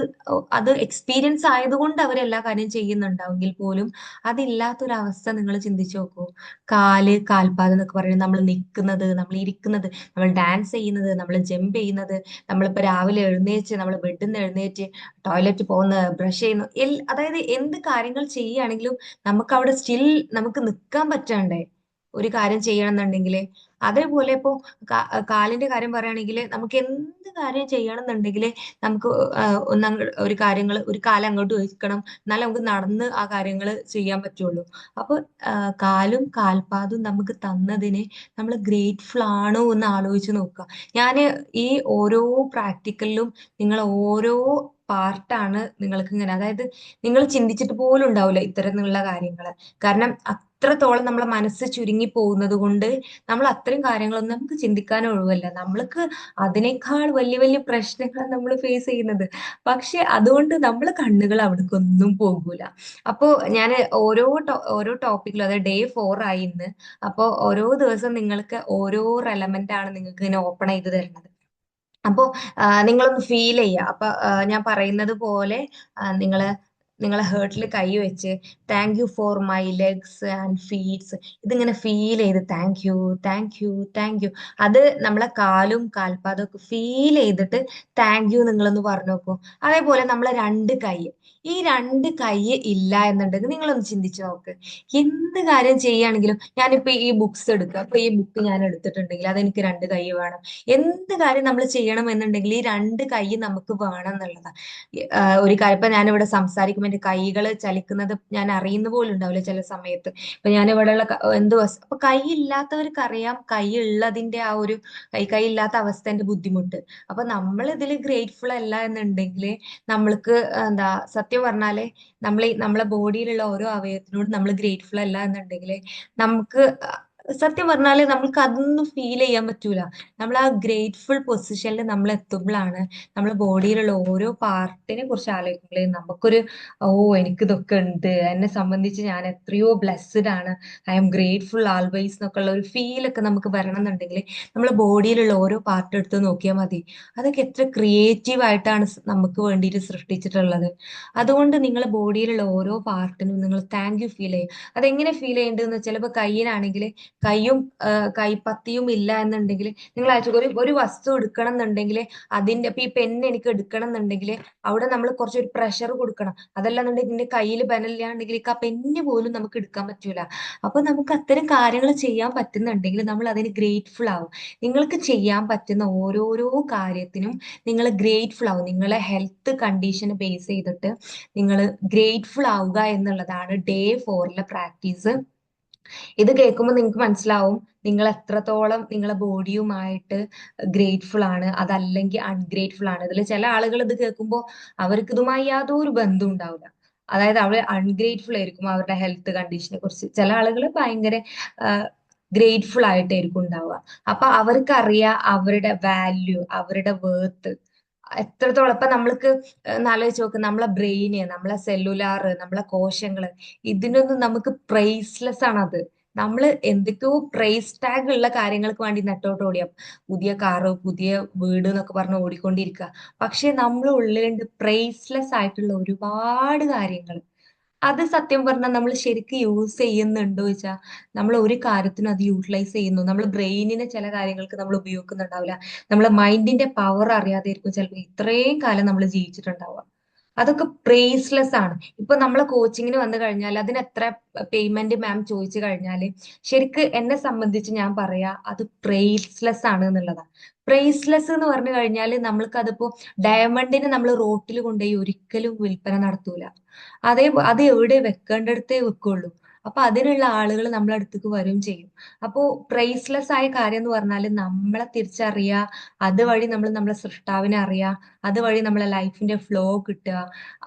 അത് എക്സ്പീരിയൻസ് ആയതുകൊണ്ട് അവർ എല്ലാ കാര്യം ചെയ്യുന്നുണ്ടാവെങ്കിൽ പോലും അതില്ലാത്തൊരവസ്ഥ നിങ്ങൾ ചിന്തിച്ചു നോക്കൂ. കാൽ കാൽപാദം എന്നൊക്കെ പറയുന്നത് നമ്മൾ നിൽക്കുന്നത് നമ്മൾ ഇരിക്കുന്നത് നമ്മൾ ഡാൻസ് ചെയ്യുന്നത് നമ്മൾ ജമ്പ് ചെയ്യുന്നത് നമ്മളിപ്പോ രാവിലെ എഴുന്നേറ്റ് നമ്മൾ ബെഡിൽ നിന്ന് എഴുന്നേറ്റ് ടോയ്ലറ്റ് പോകുന്ന ബ്രഷ് ചെയ്യുന്നു അതായത് എന്ത് കാര്യങ്ങൾ ചെയ്യുകയാണെങ്കിലും നമുക്ക് അവിടെ സ്റ്റിൽ നമുക്ക് നിൽക്കാൻ പറ്റണ്ടേ ഒരു കാര്യം ചെയ്യണം എന്നുണ്ടെങ്കിൽ അതേപോലെ ഇപ്പോ കാലിന്റെ കാര്യം പറയുകയാണെങ്കിൽ നമുക്ക് എന്ത് കാര്യം ചെയ്യണം എന്നുണ്ടെങ്കിൽ നമുക്ക് ഒന്ന ഒരു കാര്യങ്ങൾ ഒരു കാലം അങ്ങോട്ട് വെക്കണം എന്നാലും നമുക്ക് നടന്ന് ആ കാര്യങ്ങൾ ചെയ്യാൻ പറ്റുള്ളൂ. അപ്പൊ കാലും കാൽപാദും നമുക്ക് തന്നതിനെ നമ്മൾ ഗ്രേറ്റ്ഫുൾ ആണോ എന്ന് ആലോചിച്ച് നോക്കുക. ഞാൻ ഈ ഓരോ പ്രാക്ടിക്കലിലും നിങ്ങൾ ഓരോ പാർട്ടാണ് നിങ്ങൾക്ക് ഇങ്ങനെ അതായത് നിങ്ങൾ ചിന്തിച്ചിട്ട് പോലും ഉണ്ടാവില്ല ഇത്തരത്തിലുള്ള കാര്യങ്ങൾ കാരണം അത്രത്തോളം നമ്മളെ മനസ്സ് ചുരുങ്ങി പോകുന്നത് കൊണ്ട് നമ്മൾ അത്രയും കാര്യങ്ങളൊന്നും നമുക്ക് ചിന്തിക്കാൻ ഒഴിവല്ല. നമ്മൾക്ക് അതിനേക്കാൾ വലിയ വലിയ പ്രശ്നങ്ങളാണ് നമ്മൾ ഫേസ് ചെയ്യുന്നത്. പക്ഷെ അതുകൊണ്ട് നമ്മൾ കണ്ണുകൾ അവിടേക്കൊന്നും പോകൂല. അപ്പോ ഞാൻ ഓരോ ഓരോ ടോപ്പിക്കിലും അതായത് ഡേ ഫോർ ആയി ഇന്ന്. അപ്പോൾ ഓരോ ദിവസം നിങ്ങൾക്ക് ഓരോ റെലമെന്റ് ആണ് നിങ്ങൾക്ക് ഇങ്ങനെ ഓപ്പൺ ചെയ്ത് തരുന്നത്. അപ്പോ നിങ്ങളൊന്ന് ഫീൽ ചെയ്യുക. അപ്പൊ ഞാൻ പറയുന്നത് പോലെ നിങ്ങൾ നിങ്ങളെ ഹേർട്ടിൽ കൈ വെച്ച് thank you for my legs and feets ഇതിങ്ങനെ ഫീൽ ചെയ്ത് thank you thank you thank you അത് നമ്മളെ കാലും കാൽപാദവും ഒക്കെ ഫീൽ ചെയ്തിട്ട് താങ്ക് യു നിങ്ങളൊന്ന് പറഞ്ഞു നോക്കൂ. അതേപോലെ നമ്മളെ രണ്ട് കൈ. ഈ രണ്ട് കൈ ഇല്ല എന്നുണ്ടെങ്കിൽ നിങ്ങളൊന്ന് ചിന്തിച്ചു നോക്ക്. എന്ത് കാര്യം ചെയ്യുകയാണെങ്കിലും ഞാനിപ്പോ ഈ ബുക്സ് എടുക്കുക. അപ്പൊ ഈ ബുക്ക് ഞാൻ എടുത്തിട്ടുണ്ടെങ്കിൽ അതെനിക്ക് രണ്ട് കൈ വേണം. എന്ത് കാര്യം നമ്മൾ ചെയ്യണം എന്നുണ്ടെങ്കിൽ ഈ രണ്ട് കൈ നമുക്ക് വേണം എന്നുള്ളതാണ് ഒരു കാര്യം ഇപ്പൊ ഞാനിവിടെ സംസാരിക്കുമ്പോൾ എന്റെ കൈകൾ ചലിക്കുന്നത് ഞാൻ അറിയുന്ന പോലും ഉണ്ടാവില്ല ചില സമയത്ത്. ഇപ്പൊ ഞാൻ ഇവിടെയുള്ള എന്ത് അപ്പൊ കൈ ഇല്ലാത്തവർക്ക് അറിയാം കൈ ഉള്ളതിന്റെ ആ ഒരു കൈ കൈ ഇല്ലാത്ത അവസ്ഥന്റെ ബുദ്ധിമുട്ട്. അപ്പൊ നമ്മൾ ഇതിൽ ഗ്രേറ്റ്ഫുൾ അല്ല എന്നുണ്ടെങ്കിൽ നമ്മൾക്ക് എന്താ സത്യം പറഞ്ഞാൽ നമ്മൾ നമ്മളെ ബോഡിയിലുള്ള ഓരോ അവയവത്തിനോട് നമ്മൾ ഗ്രേറ്റ്ഫുൾ അല്ല എന്നുണ്ടെങ്കിൽ നമുക്ക് സത്യം പറഞ്ഞാൽ നമുക്ക് അതൊന്നും ഫീൽ ചെയ്യാൻ പറ്റൂല. നമ്മൾ ആ ഗ്രേറ്റ്ഫുൾ പൊസിഷനിൽ നമ്മൾ എത്തുമ്പോഴാണ് നമ്മൾ ബോഡിയിലുള്ള ഓരോ പാർട്ടിനെ കുറിച്ച് ആലോചിക്കുമ്പോഴേ നമുക്കൊരു ഓ എനിക്ക് ഇതൊക്കെ ഉണ്ട് എന്നെ സംബന്ധിച്ച് ഞാൻ എത്രയോ ബ്ലെസ്ഡ് ആണ്. ഐ എം ഗ്രേറ്റ്ഫുൾ ആൾവേസ് എന്നൊക്കെ ഉള്ള ഒരു ഫീൽ ഒക്കെ നമുക്ക് വരണം എന്നുണ്ടെങ്കിൽ നമ്മൾ ബോഡിയിലുള്ള ഓരോ പാർട്ട് എടുത്ത് നോക്കിയാൽ മതി. അതൊക്കെ എത്ര ക്രിയേറ്റീവ് ആയിട്ടാണ് നമുക്ക് വേണ്ടിയിട്ട് സൃഷ്ടിച്ചിട്ടുള്ളത്. അതുകൊണ്ട് നിങ്ങൾ ബോഡിയിലുള്ള ഓരോ പാർട്ടിനും നിങ്ങൾ താങ്ക് യു ഫീൽ ചെയ്യും. അതെങ്ങനെ ഫീൽ ചെയ്യേണ്ടതെന്ന് വെച്ചാൽ ഇപ്പൊ കയ്യിനാണെങ്കിൽ കൈയും കൈപ്പത്തിയും ഇല്ല എന്നുണ്ടെങ്കിൽ നിങ്ങൾ അയച്ചു ഒരു ഒരു വസ്തു എടുക്കണം എന്നുണ്ടെങ്കിൽ അതിന്റെ ഇപ്പൊ ഈ പെൻ എനിക്ക് എടുക്കണം എന്നുണ്ടെങ്കിൽ അവിടെ നമ്മൾ കുറച്ചൊരു പ്രഷർ കൊടുക്കണം. അതല്ലാന്നുണ്ടെങ്കിൽ ഇതിന്റെ കയ്യിൽ ബലമില്ലാണ്ടെങ്കിൽ ആ പെന്ന് പോലും നമുക്ക് എടുക്കാൻ പറ്റൂല. അപ്പൊ നമുക്ക് അത്തരം കാര്യങ്ങൾ ചെയ്യാൻ പറ്റുന്നുണ്ടെങ്കിൽ നമ്മൾ അതിന് ഗ്രേറ്റ്ഫുൾ ആവും. നിങ്ങൾക്ക് ചെയ്യാൻ പറ്റുന്ന ഓരോരോ കാര്യത്തിനും നിങ്ങൾ ഗ്രേറ്റ്ഫുൾ ആവും. നിങ്ങളെ ഹെൽത്ത് കണ്ടീഷന് ബേസ് ചെയ്തിട്ട് നിങ്ങൾ ഗ്രേറ്റ്ഫുൾ ആവുക എന്നുള്ളതാണ് ഡേ ഫോറിലെ പ്രാക്ടീസ് ഇത് കേൾക്കുമ്പോൾ നിങ്ങൾക്ക് മനസ്സിലാവും നിങ്ങൾ എത്രത്തോളം നിങ്ങളെ ബോഡിയുമായിട്ട് ഗ്രേറ്റ്ഫുൾ ആണ് അതല്ലെങ്കിൽ അൺഗ്രേറ്റ്ഫുൾ ആണ്. ഇതിൽ ചില ആളുകൾ ഇത് കേൾക്കുമ്പോൾ അവർക്ക് ഇതുമായി യാതൊരു ബന്ധവും ഉണ്ടാവില്ല. അതായത് അവർ അൺഗ്രേറ്റ്ഫുൾ ആയിരിക്കും അവരുടെ ഹെൽത്ത് കണ്ടീഷനെ കുറിച്ച്. ചില ആളുകൾ ഭയങ്കര ഗ്രേറ്റ്ഫുൾ ആയിട്ടായിരിക്കും ഉണ്ടാവുക. അപ്പൊ അവർക്കറിയാം അവരുടെ വാല്യൂ അവരുടെ വേർത്ത് എത്രത്തോളം ഇപ്പൊ നമ്മൾക്ക് എന്നാലോചിച്ച് നോക്ക്. നമ്മളെ ബ്രെയിന് നമ്മളെ സെല്ലുലാർ നമ്മളെ കോശങ്ങൾ ഇതിനൊന്നും നമുക്ക് പ്രൈസ്ലെസ് ആണ് അത്. നമ്മൾ എന്തൊക്കെയോ പ്രൈസ് ടാഗ് ഉള്ള കാര്യങ്ങൾക്ക് വേണ്ടി നെട്ടോട്ട് ഓടിയാ പുതിയ കാറ് പുതിയ വീട് എന്നൊക്കെ പറഞ്ഞ് ഓടിക്കൊണ്ടിരിക്കുക. പക്ഷെ നമ്മൾ ഉള്ളിലുണ്ട് പ്രൈസ്ലെസ് ആയിട്ടുള്ള ഒരുപാട് കാര്യങ്ങൾ അത് സത്യം പറഞ്ഞാൽ നമ്മൾ ശരിക്കും യൂസ് ചെയ്യുന്നുണ്ടോ വെച്ചാൽ നമ്മൾ ഒരു കാര്യത്തിനും അത് യൂട്ടിലൈസ് ചെയ്യുന്നു. നമ്മൾ ബ്രെയിനിനെ ചില കാര്യങ്ങൾക്ക് നമ്മൾ ഉപയോഗിക്കുന്നുണ്ടാവില്ല. നമ്മളെ മൈൻഡിന്റെ പവർ അറിയാതെ ഇരിക്കും ചിലപ്പോൾ ഇത്രയും കാലം നമ്മൾ ജീവിച്ചിട്ടുണ്ടാവുക. അതൊക്കെ പ്രൈസ്ലെസ് ആണ്. ഇപ്പൊ നമ്മളെ കോച്ചിങ്ങിന് വന്നു കഴിഞ്ഞാൽ അതിന് എത്ര പേയ്മെന്റ് മാം ചോദിച്ചു കഴിഞ്ഞാൽ ശരിക്ക് എന്നെ സംബന്ധിച്ച് ഞാൻ പറയാ അത് പ്രൈസ്ലെസ് ആണ് എന്നുള്ളതാണ് പ്രൈസ്ലെസ് എന്ന് പറഞ്ഞു കഴിഞ്ഞാൽ നമ്മൾക്ക് അതിപ്പോ ഡയമണ്ടിന് നമ്മൾ റോട്ടിൽ കൊണ്ടുപോയി ഒരിക്കലും വിൽപ്പന നടത്തൂല. അതേ അത് എവിടെ വെക്കേണ്ടടുത്തേ വെക്കുള്ളൂ. അപ്പൊ അതിനുള്ള ആളുകൾ നമ്മളെ അടുത്തേക്ക് വരും ചെയ്യും. അപ്പോൾ പ്രൈസ്ലെസ് ആയ കാര്യം എന്ന് പറഞ്ഞാൽ നമ്മളെ തിരിച്ചറിയുക അതുവഴി നമ്മൾ നമ്മളെ സൃഷ്ടാവിനെ അറിയുക അതുവഴി നമ്മളെ ലൈഫിന്റെ ഫ്ലോ കിട്ടുക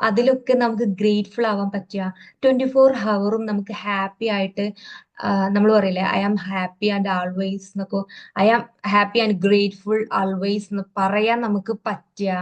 അതിലൊക്കെ നമുക്ക് ഗ്രേറ്റ്ഫുൾ ആവാൻ പറ്റുക. ട്വന്റി ഫോർ ഹവറും നമുക്ക് ഹാപ്പി ആയിട്ട് നമ്മൾ പറയില്ലേ I am happy and always എന്നൊക്കെ. I am happy and grateful always എന്ന് പറയാൻ നമുക്ക് പറ്റുക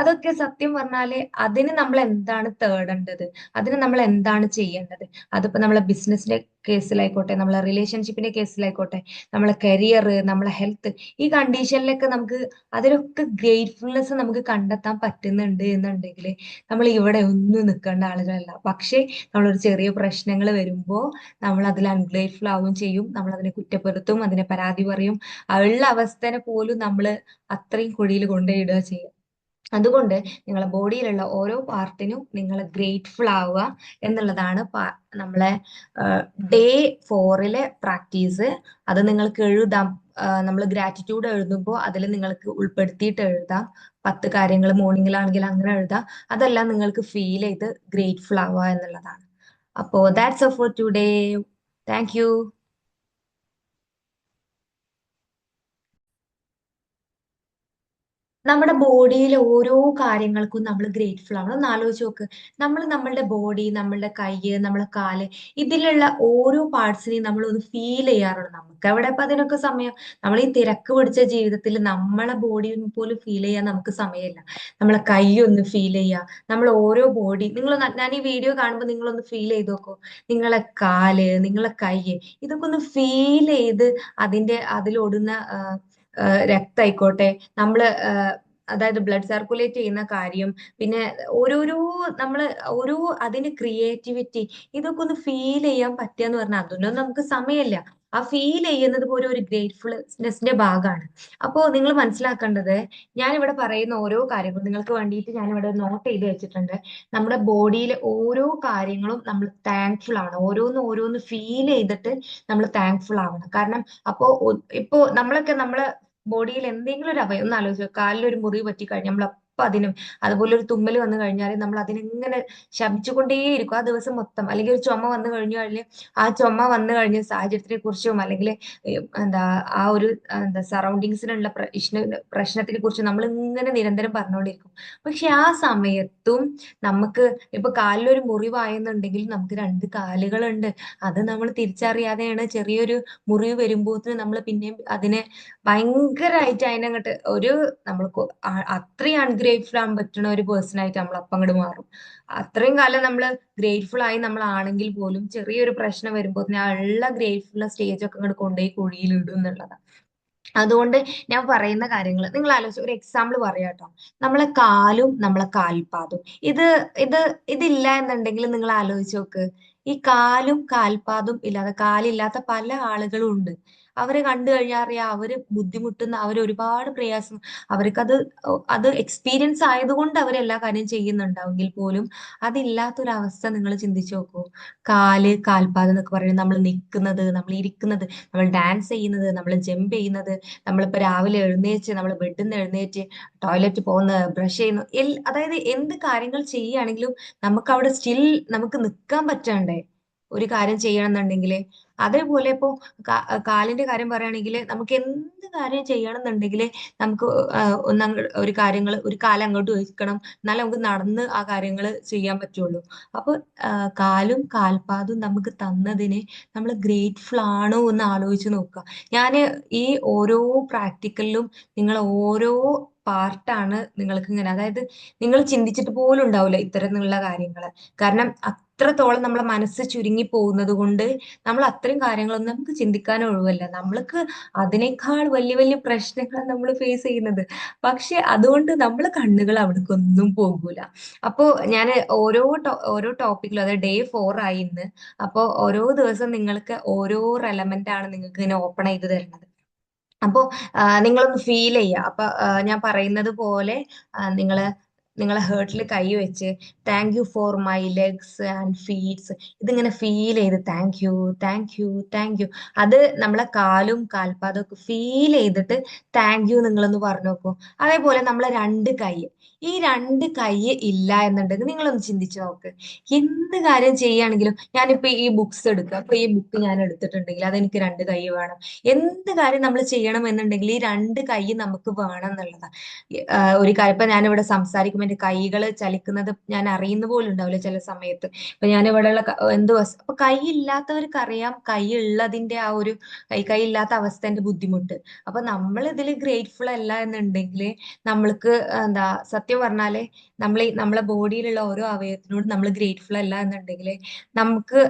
അതൊക്കെ സത്യം പറഞ്ഞാൽ അതിന് നമ്മൾ എന്താണ് തേടേണ്ടത്? അതിന് നമ്മൾ എന്താണ് ചെയ്യേണ്ടത്? അതിപ്പോ നമ്മളെ ബിസിനസിന്റെ കേസിലായിക്കോട്ടെ നമ്മളെ റിലേഷൻഷിപ്പിന്റെ കേസിലായിക്കോട്ടെ നമ്മളെ കരിയർ നമ്മളെ ഹെൽത്ത് ഈ കണ്ടീഷനിലൊക്കെ നമുക്ക് അതിലൊക്കെ ഗ്രേറ്റ്ഫുൾനെസ് നമുക്ക് കണ്ടെത്താൻ പറ്റുന്നുണ്ട് എന്നുണ്ടെങ്കിൽ നമ്മൾ ഇവിടെ ഒന്നും നിൽക്കേണ്ട ആളുകളല്ല. പക്ഷേ നമ്മളൊരു ചെറിയ പ്രശ്നങ്ങൾ വരുമ്പോൾ നമ്മൾ അതിൽ അൺഗ്രേറ്റ്ഫുൾ ആവുകയും ചെയ്യും. നമ്മൾ അതിനെ കുറ്റപ്പെടുത്തും അതിനെ പരാതി പറയും. ഉള്ള അവസ്ഥനെ പോലും നമ്മൾ അത്രയും കുഴിയിൽ കൊണ്ടുപോയിടുക ചെയ്യും അതുകൊണ്ട് നിങ്ങളെ ബോഡിയിലുള്ള ഓരോ പാർട്ടിനും നിങ്ങൾ ഗ്രേറ്റ്ഫുൾ ആവുക എന്നുള്ളതാണ് നമ്മളെ ഡേ ഫോറിലെ പ്രാക്ടീസ് അത് നിങ്ങൾക്ക് എഴുതാം. നമ്മൾ ഗ്രാറ്റിറ്റ്യൂഡ് എഴുതുമ്പോൾ അതിൽ നിങ്ങൾക്ക് ഉൾപ്പെടുത്തിയിട്ട് എഴുതാം. പത്ത് കാര്യങ്ങൾ മോർണിംഗിലാണെങ്കിൽ അങ്ങനെ എഴുതാം. അതെല്ലാം നിങ്ങൾക്ക് ഫീൽ ചെയ്ത് ഗ്രേറ്റ്ഫുൾ ആവുക എന്നുള്ളതാണ്. അപ്പോൾ that's for today thank you നമ്മുടെ ബോഡിയിലെ ഓരോ കാര്യങ്ങൾക്കും നമ്മൾ ഗ്രേറ്റ്ഫുൾ ആണ് ഒന്ന് ആലോചിച്ച് നോക്ക്. നമ്മൾ നമ്മളുടെ ബോഡി നമ്മളുടെ കൈ നമ്മളെ കാൽ ഇതിലുള്ള ഓരോ പാർട്സിനെയും നമ്മൾ ഒന്ന് ഫീൽ ചെയ്യാറുണ്ട്. നമുക്ക് എവിടെ ഇപ്പൊ അതിനൊക്കെ സമയം. നമ്മൾ ഈ തിരക്ക് പിടിച്ച ജീവിതത്തിൽ നമ്മളെ ബോഡി പോലും ഫീൽ ചെയ്യാൻ നമുക്ക് സമയമില്ല. നമ്മളെ കൈ ഒന്ന് ഫീൽ ചെയ്യുക. നമ്മൾ ഓരോ ബോഡി നിങ്ങൾ ഞാൻ ഈ വീഡിയോ കാണുമ്പോൾ നിങ്ങളൊന്ന് ഫീൽ ചെയ്ത് നോക്കൂ. നിങ്ങളെ കാൽ നിങ്ങളെ കൈ ഇതൊക്കെ ഒന്ന് ഫീൽ ചെയ്ത് അതിന്റെ അതിലോടുന്ന രക്തമായിക്കോട്ടെ നമ്മൾ അതായത് ബ്ലഡ് സർക്കുലേറ്റ് ചെയ്യുന്ന കാര്യം പിന്നെ ഓരോരോ നമ്മൾ ഓരോ അതിന് ക്രിയേറ്റിവിറ്റി ഇതൊക്കെ ഒന്ന് ഫീൽ ചെയ്യാൻ പറ്റുക പറഞ്ഞാൽ അതൊന്നും നമുക്ക് സമയമില്ല. ആ ഫീൽ ചെയ്യുന്നത് പോലെ ഒരു ഗ്രേറ്റ്ഫുൾനെസ്സിന്റെ ഭാഗമാണ്. അപ്പോൾ നിങ്ങൾ മനസ്സിലാക്കേണ്ടത് ഞാൻ ഇവിടെ പറയുന്ന ഓരോ കാര്യങ്ങളും നിങ്ങൾക്ക് വേണ്ടിയിട്ട് ഞാൻ ഇവിടെ നോട്ട് ചെയ്ത് വെച്ചിട്ടുണ്ട്. നമ്മുടെ ബോഡിയിലെ ഓരോ കാര്യങ്ങളും നമ്മൾ താങ്ക്ഫുൾ ആണ്. ഓരോന്ന് ഓരോന്ന് ഫീൽ ചെയ്തിട്ട് നമ്മൾ താങ്ക്ഫുൾ ആവണം. കാരണം അപ്പോ ഇപ്പോ നമ്മളൊക്കെ നമ്മളെ ബോഡിയിൽ എന്തെങ്കിലും ഒരു അവയവം ഒന്ന് ആലോചിക്കുക കാലിലൊരു മുറിവ് പറ്റി കഴിഞ്ഞാൽ നമ്മൾ അപ്പൊ അതിനും. അതുപോലെ ഒരു തുമ്മൽ വന്നു കഴിഞ്ഞാൽ നമ്മൾ അതിനെങ്ങനെ ശമിച്ചുകൊണ്ടേയിരിക്കും ആ ദിവസം മൊത്തം. അല്ലെങ്കിൽ ഒരു ചുമ വന്നു കഴിഞ്ഞു കഴിഞ്ഞാൽ ആ ചുമ വന്നു കഴിഞ്ഞ സാഹചര്യത്തിനെ കുറിച്ചും അല്ലെങ്കിൽ എന്താ ആ ഒരു എന്താ സറൗണ്ടിങ്സിനുള്ള പ്രശ്ന പ്രശ്നത്തിനെ കുറിച്ചും നമ്മൾ ഇങ്ങനെ നിരന്തരം പറഞ്ഞുകൊണ്ടിരിക്കും പക്ഷെ ആ സമയത്തും നമുക്ക് ഇപ്പൊ കാലിലൊരു മുറിവായെന്നുണ്ടെങ്കിൽ നമുക്ക് രണ്ട് കാലുകളുണ്ട്. അത് നമ്മൾ തിരിച്ചറിയാതെയാണ് ചെറിയൊരു മുറിവ് വരുമ്പോത്തിന് നമ്മൾ പിന്നെയും അതിനെ ഭയങ്കരമായിട്ട് അതിനങ്ങോട്ട് ഒരു നമ്മൾ അത്രയും അൺഗ്രേറ്റ്ഫുൾ ആകാൻ പറ്റുന്ന ഒരു പേഴ്സൺ ആയിട്ട് നമ്മൾ അപ്പം അങ്ങോട്ട് മാറും. അത്രയും കാലം നമ്മൾ ഗ്രേറ്റ്ഫുൾ ആയി നമ്മൾ ആണെങ്കിൽ പോലും ചെറിയൊരു പ്രശ്നം വരുമ്പോൾ ഉള്ള ഗ്രേറ്റ്ഫുൾ സ്റ്റേജ് ഒക്കെ അങ്ങോട്ട് കൊണ്ടുപോയി കുഴിയിൽ ഇടും എന്നുള്ളതാണ് അതുകൊണ്ട് ഞാൻ പറയുന്ന കാര്യങ്ങൾ നിങ്ങൾ ആലോചിച്ച് ഒരു എക്സാമ്പിൾ പറയാട്ടോ നമ്മളെ കാലും നമ്മളെ കാൽപാദവും. ഇത് ഇത് ഇതില്ല എന്നുണ്ടെങ്കിൽ നിങ്ങൾ ആലോചിച്ച് നോക്ക്. ഈ കാലും കാൽപാദും ഇല്ലാതെ കാലില്ലാത്ത പല ആളുകളും ഉണ്ട്. അവരെ കണ്ടു കഴിഞ്ഞാൽ അറിയാം അവർ ബുദ്ധിമുട്ടുന്ന അവർ ഒരുപാട് പ്രയാസം അവർക്കത് അത് എക്സ്പീരിയൻസ് ആയതുകൊണ്ട് എല്ലാ കാര്യം ചെയ്യുന്നുണ്ടാവെങ്കിൽ പോലും അതില്ലാത്തൊരവസ്ഥ നിങ്ങൾ ചിന്തിച്ചു നോക്കൂ. കാൽ കാൽപാദം എന്നൊക്കെ പറയുന്നത് നമ്മൾ നിൽക്കുന്നത് നമ്മൾ ഇരിക്കുന്നത് നമ്മൾ ഡാൻസ് ചെയ്യുന്നത് നമ്മൾ ജമ്പ് ചെയ്യുന്നത് നമ്മളിപ്പോ രാവിലെ എഴുന്നേറ്റ് നമ്മൾ ബെഡിൽ നിന്ന് എഴുന്നേറ്റ് ടോയ്ലറ്റ് പോകുന്ന ബ്രഷ് ചെയ്യുന്നു അതായത് എന്ത് കാര്യങ്ങൾ ചെയ്യുകയാണെങ്കിലും നമുക്ക് അവിടെ സ്റ്റിൽ നമുക്ക് നിൽക്കാൻ പറ്റണ്ടേ. ഒരു കാര്യം ചെയ്യണമെന്നുണ്ടെങ്കിൽ അതേപോലെ ഇപ്പോ കാലിന്റെ കാര്യം പറയുകയാണെങ്കിൽ നമുക്ക് എന്ത് കാര്യം ചെയ്യണമെന്നുണ്ടെങ്കിൽ നമുക്ക് ഒന്ന് ഒരു കാര്യങ്ങൾ ഒരു കാലം അങ്ങോട്ട് വെക്കണം എന്നാലേ നമുക്ക് നടന്ന് ആ കാര്യങ്ങൾ ചെയ്യാൻ പറ്റുള്ളൂ. അപ്പൊ കാലും കാൽപാദും നമുക്ക് തന്നതിനെ നമ്മൾ ഗ്രേറ്റ്ഫുൾ ആണോ എന്ന് ആലോചിച്ച് നോക്കുക. ഞാൻ ഈ ഓരോ പ്രാക്ടിക്കലിലും നിങ്ങൾ ഓരോ പാർട്ടാണ് നിങ്ങൾക്ക് ഇങ്ങനെ അതായത് നിങ്ങൾ ചിന്തിച്ചിട്ട് പോലും ഉണ്ടാവില്ല ഇത്തരത്തിലുള്ള കാര്യങ്ങൾ കാരണം അത്രത്തോളം നമ്മളെ മനസ്സ് ചുരുങ്ങി പോകുന്നത് കൊണ്ട് നമ്മൾ അത്രയും കാര്യങ്ങളൊന്നും നമുക്ക് ചിന്തിക്കാനോ ഒഴിവല്ല. നമ്മൾക്ക് അതിനേക്കാൾ വലിയ വലിയ പ്രശ്നങ്ങളാണ് നമ്മൾ ഫേസ് ചെയ്യുന്നത്. പക്ഷെ അതുകൊണ്ട് നമ്മൾ കണ്ണുകൾ അവിടേക്കൊന്നും പോകൂല. അപ്പോ ഞാൻ ഓരോ ഓരോ ടോപ്പിക്കിലും അതായത് ഡേ ഫോർ ആയി ഇന്ന്. അപ്പോൾ ഓരോ ദിവസം നിങ്ങൾക്ക് ഓരോ റെലമെന്റ് ആണ് നിങ്ങൾക്ക് ഇങ്ങനെ ഓപ്പൺ ചെയ്ത് തരുന്നത്. അപ്പോൾ നിങ്ങളൊന്ന് ഫീൽ ചെയ്യുക അപ്പൊ ഞാൻ പറയുന്നത് പോലെ നിങ്ങൾ നിങ്ങളെ ഹേർട്ടിൽ കൈ വെച്ച് thank you for my legs and feets ഇതിങ്ങനെ ഫീൽ ചെയ്ത് thank you thank you thank you അത് നമ്മളെ കാലും കാൽപാദവും ഒക്കെ ഫീൽ ചെയ്തിട്ട് താങ്ക് യു നിങ്ങളൊന്ന് പറഞ്ഞു നോക്കൂ. അതേപോലെ നമ്മളെ രണ്ട് കൈ. ഈ രണ്ട് കൈ ഇല്ല എന്നുണ്ടെങ്കിൽ നിങ്ങളൊന്ന് ചിന്തിച്ചു നോക്ക്. എന്ത് കാര്യം ചെയ്യുകയാണെങ്കിലും ഞാനിപ്പോ ഈ ബുക്സ് എടുക്കുക. അപ്പൊ ഈ ബുക്ക് ഞാൻ എടുത്തിട്ടുണ്ടെങ്കിൽ അതെനിക്ക് രണ്ട് കൈ വേണം. എന്ത് കാര്യം നമ്മൾ ചെയ്യണം എന്നുണ്ടെങ്കിൽ ഈ രണ്ട് കൈ നമുക്ക് വേണം എന്നുള്ളതാണ് ഒരു കാര്യം ഇപ്പൊ ഞാനിവിടെ സംസാരിക്കുമ്പോൾ എന്റെ കൈകൾ ചലിക്കുന്നത് ഞാൻ അറിയുന്ന പോലും ഉണ്ടാവില്ല ചില സമയത്ത്. ഇപ്പൊ ഞാൻ ഇവിടെയുള്ള എന്ത് അപ്പൊ കൈ ഇല്ലാത്തവർക്ക് അറിയാം കൈ ഉള്ളതിന്റെ ആ ഒരു കൈ കൈ ഇല്ലാത്ത അവസ്ഥന്റെ ബുദ്ധിമുട്ട്. അപ്പൊ നമ്മൾ ഇതിൽ ഗ്രേറ്റ്ഫുൾ അല്ല എന്നുണ്ടെങ്കിൽ നമ്മൾക്ക് എന്താ സത്യം പറഞ്ഞാൽ നമ്മൾ നമ്മളെ ബോഡിയിലുള്ള ഓരോ അവയവത്തിനോട് നമ്മൾ ഗ്രേറ്റ്ഫുൾ അല്ല എന്നുണ്ടെങ്കിൽ നമുക്ക്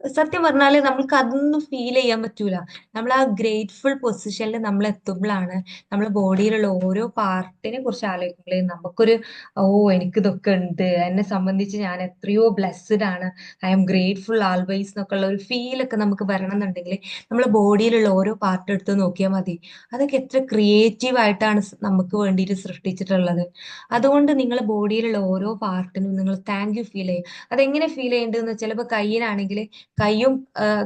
സത്യം പറഞ്ഞാൽ നമ്മൾക്ക് അതൊന്നും ഫീൽ ചെയ്യാൻ പറ്റൂല. നമ്മൾ ആ ഗ്രേറ്റ്ഫുൾ പൊസിഷനിൽ നമ്മൾ എത്തുമ്പോഴാണ് നമ്മളെ ബോഡിയിലുള്ള ഓരോ പാർട്ടിനെ കുറിച്ച് ആലോചിക്കുമ്പോഴേ നമുക്കൊരു ഓ എനിക്ക് ഇതൊക്കെ ഉണ്ട് എന്നെ സംബന്ധിച്ച് ഞാൻ എത്രയോ ബ്ലെസ്ഡ് ആണ്. ഐ എം ഗ്രേറ്റ്ഫുൾ ആൾവേസ് എന്നൊക്കെ ഉള്ള ഒരു ഫീൽ ഒക്കെ നമുക്ക് വരണം എന്നുണ്ടെങ്കിൽ നമ്മളെ ബോഡിയിലുള്ള ഓരോ പാർട്ട് എടുത്ത് നോക്കിയാൽ മതി. അതൊക്കെ എത്ര ക്രിയേറ്റീവ് ആയിട്ടാണ് നമുക്ക് വേണ്ടിയിട്ട് സൃഷ്ടിച്ചിട്ടുള്ളത്. അതുകൊണ്ട് നിങ്ങൾ ബോഡിയിലുള്ള ഓരോ പാർട്ടിനും നിങ്ങൾ താങ്ക് യു ഫീൽ ചെയ്യും. അതെങ്ങനെ ഫീൽ ചെയ്യേണ്ടതെന്ന് ചിലപ്പോൾ കയ്യിനാണെങ്കിൽ കൈയും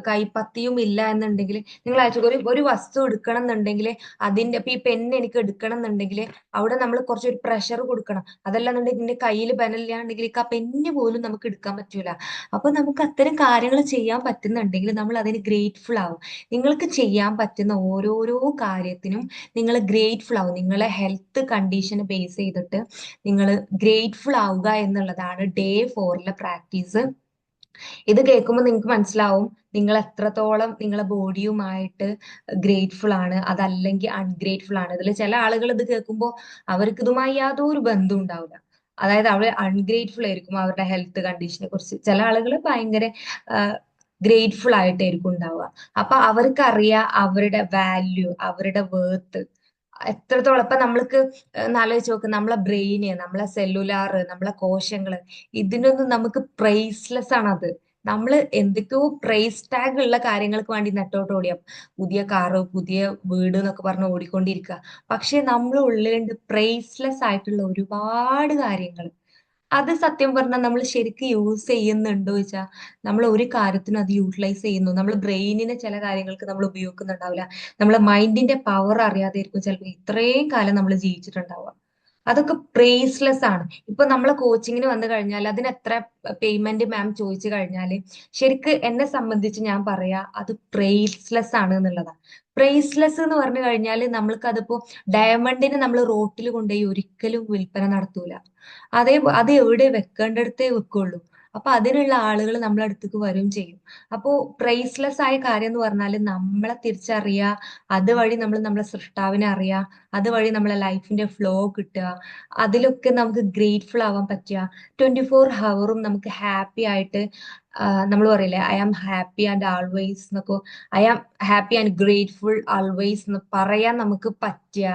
കൈപ്പത്തിയും ഇല്ല എന്നുണ്ടെങ്കിൽ നിങ്ങൾ അയച്ചു ഒരു ഒരു വസ്തു എടുക്കണം എന്നുണ്ടെങ്കിൽ അതിന്റെ ഇപ്പൊ ഈ പെൻ എനിക്ക് എടുക്കണം എന്നുണ്ടെങ്കിൽ അവിടെ നമ്മൾ കുറച്ച് ഒരു പ്രഷർ കൊടുക്കണം അതല്ലാന്നുണ്ടെങ്കിൽ ഇതിന്റെ കയ്യിൽ ബലമില്ലാണ്ടെങ്കിൽ ആ പെന്ന് പോലും നമുക്ക് എടുക്കാൻ പറ്റൂല. അപ്പൊ നമുക്ക് അത്തരം കാര്യങ്ങൾ ചെയ്യാൻ പറ്റുന്നുണ്ടെങ്കിൽ നമ്മൾ അതിന് ഗ്രേറ്റ്ഫുൾ ആവും. നിങ്ങൾക്ക് ചെയ്യാൻ പറ്റുന്ന ഓരോരോ കാര്യത്തിനും നിങ്ങൾ ഗ്രേറ്റ്ഫുൾ ആവും. നിങ്ങളെ ഹെൽത്ത് കണ്ടീഷനെ ബേസ് ചെയ്തിട്ട് നിങ്ങൾ ഗ്രേറ്റ്ഫുൾ ആവുക എന്നുള്ളതാണ് ഡേ ഫോറിലെ പ്രാക്ടീസ് ഇത് കേൾക്കുമ്പോൾ നിങ്ങൾക്ക് മനസ്സിലാവും നിങ്ങൾ എത്രത്തോളം നിങ്ങളെ ബോഡിയുമായിട്ട് ഗ്രേറ്റ്ഫുൾ ആണ് അതല്ലെങ്കിൽ അൺഗ്രേറ്റ്ഫുൾ ആണ്. ഇതിൽ ചില ആളുകൾ ഇത് കേൾക്കുമ്പോൾ അവർക്ക് ഇതുമായി യാതൊരു ബന്ധവും ഉണ്ടാവില്ല. അതായത് അവർ അൺഗ്രേറ്റ്ഫുൾ ആയിരിക്കും അവരുടെ ഹെൽത്ത് കണ്ടീഷനെ കുറിച്ച്. ചില ആളുകൾ ഭയങ്കര ഗ്രേറ്റ്ഫുൾ ആയിട്ടായിരിക്കും ഉണ്ടാവുക. അപ്പൊ അവർക്കറിയാം അവരുടെ വാല്യൂ അവരുടെ വേർത്ത് എത്രത്തോളം ഇപ്പൊ നമ്മൾക്ക് ആലോചിച്ച് നോക്ക്. നമ്മളെ ബ്രെയിന് നമ്മളെ സെല്ലുലാർ നമ്മളെ കോശങ്ങൾ ഇതിനൊന്നും നമുക്ക് പ്രൈസ്ലെസ് ആണ് അത്. നമ്മൾ എന്തൊക്കെയോ പ്രൈസ് ടാഗ് ഉള്ള കാര്യങ്ങൾക്ക് വേണ്ടി നെട്ടോട്ട് ഓടിയാ. പുതിയ കാറ് പുതിയ വീട് എന്നൊക്കെ പറഞ്ഞ് ഓടിക്കൊണ്ടിരിക്കുക. പക്ഷെ നമ്മൾ ഉള്ളിലുണ്ട് പ്രൈസ്ലെസ് ആയിട്ടുള്ള ഒരുപാട് കാര്യങ്ങൾ അത് സത്യം പറഞ്ഞാൽ നമ്മൾ ശരിക്കും യൂസ് ചെയ്യുന്നുണ്ടോ വെച്ചാൽ നമ്മൾ ഒരു കാര്യത്തിനും അത് യൂട്ടിലൈസ് ചെയ്യുന്നു. നമ്മൾ ബ്രെയിനിനെ ചില കാര്യങ്ങൾക്ക് നമ്മൾ ഉപയോഗിക്കുന്നുണ്ടാവില്ല. നമ്മളെ മൈൻഡിന്റെ പവർ അറിയാതെ ആയിരിക്കും ചിലപ്പോൾ ഇത്രയും കാലം നമ്മൾ ജീവിച്ചിട്ടുണ്ടാവുക. അതൊക്കെ പ്രേസ്ലെസ് ആണ്. ഇപ്പൊ നമ്മളെ കോച്ചിങ്ങിന് വന്നു കഴിഞ്ഞാൽ അതിന് എത്ര പേയ്മെന്റ് മാം ചോദിച്ചു കഴിഞ്ഞാൽ ശരിക്ക് എന്നെ സംബന്ധിച്ച് ഞാൻ പറയാ അത് പ്രേസ്ലെസ് ആണ് എന്നുള്ളതാണ് പ്രൈസ്ലെസ് എന്ന് പറഞ്ഞു കഴിഞ്ഞാൽ നമ്മൾക്ക് അതിപ്പോ ഡയമണ്ടിന് നമ്മൾ റോട്ടിൽ കൊണ്ടുപോയി ഒരിക്കലും വിൽപ്പന നടത്തൂല. അതേ അത് എവിടെ വെക്കേണ്ടടുത്തേ വെക്കുള്ളൂ. അപ്പൊ അതിനുള്ള ആളുകൾ നമ്മളെ അടുത്തേക്ക് വരും ചെയ്യും. അപ്പോ പ്രൈസ്ലെസ് ആയ കാര്യം എന്ന് പറഞ്ഞാൽ നമ്മളെ തിരിച്ചറിയുക അതുവഴി നമ്മൾ നമ്മളെ സൃഷ്ടാവിനെ അറിയുക അതുവഴി നമ്മളെ ലൈഫിന്റെ ഫ്ലോ കിട്ടുക അതിലൊക്കെ നമുക്ക് ഗ്രേറ്റ്ഫുൾ ആവാൻ പറ്റുക. ട്വന്റി ഫോർ ഹവറും നമുക്ക് ഹാപ്പി ആയിട്ട് നമ്മൾ പറയില്ലേ I am happy and always എന്നൊക്കെ. I am happy and grateful always എന്ന് പറയാൻ നമുക്ക് പറ്റുക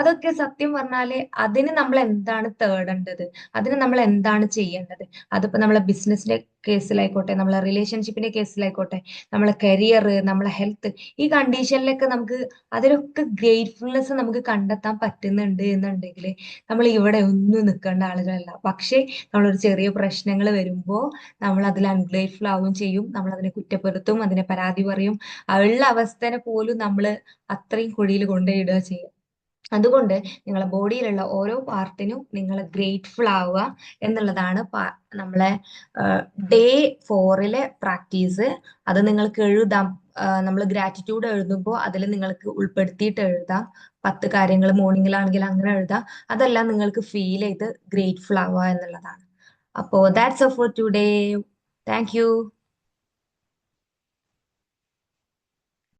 അതൊക്കെ സത്യം പറഞ്ഞാൽ അതിന് നമ്മൾ എന്താണ് തേടേണ്ടത്? അതിന് നമ്മൾ എന്താണ് ചെയ്യേണ്ടത്? അതിപ്പോ നമ്മളെ ബിസിനസിന്റെ കേസിലായിക്കോട്ടെ നമ്മളെ റിലേഷൻഷിപ്പിന്റെ കേസിലായിക്കോട്ടെ നമ്മളെ കരിയർ നമ്മളെ ഹെൽത്ത് ഈ കണ്ടീഷനിലൊക്കെ നമുക്ക് അതിലൊക്കെ ഗ്രേറ്റ്ഫുൾനെസ് നമുക്ക് കണ്ടെത്താൻ പറ്റുന്നുണ്ട് എന്നുണ്ടെങ്കിൽ നമ്മൾ ഇവിടെ ഒന്നും നിൽക്കേണ്ട ആളുകളല്ല. പക്ഷേ നമ്മളൊരു ചെറിയ പ്രശ്നങ്ങൾ വരുമ്പോൾ നമ്മൾ അതിൽ അൺഗ്രേറ്റ്ഫുൾ ആവുകയും ചെയ്യും. നമ്മൾ അതിനെ കുറ്റപ്പെടുത്തും അതിനെ പരാതി പറയും. ഉള്ള അവസ്ഥനെ പോലും നമ്മൾ അത്രയും കുഴിയിൽ കൊണ്ടുപോയിടുക ചെയ്യും അതുകൊണ്ട് നിങ്ങളെ ബോഡിയിലുള്ള ഓരോ പാർട്ടിനും നിങ്ങൾ ഗ്രേറ്റ്ഫുൾ ആവുക എന്നുള്ളതാണ് നമ്മളെ ഡേ ഫോറിലെ പ്രാക്ടീസ് അത് നിങ്ങൾക്ക് എഴുതാം. നമ്മൾ ഗ്രാറ്റിറ്റ്യൂഡ് എഴുതുമ്പോൾ അതിൽ നിങ്ങൾക്ക് ഉൾപ്പെടുത്തിയിട്ട് എഴുതാം. പത്ത് കാര്യങ്ങൾ മോർണിംഗിലാണെങ്കിൽ അങ്ങനെ എഴുതാം. അതെല്ലാം നിങ്ങൾക്ക് ഫീൽ ചെയ്ത് ഗ്രേറ്റ്ഫുൾ ആവുക എന്നുള്ളതാണ്. അപ്പോൾ that's for today thank you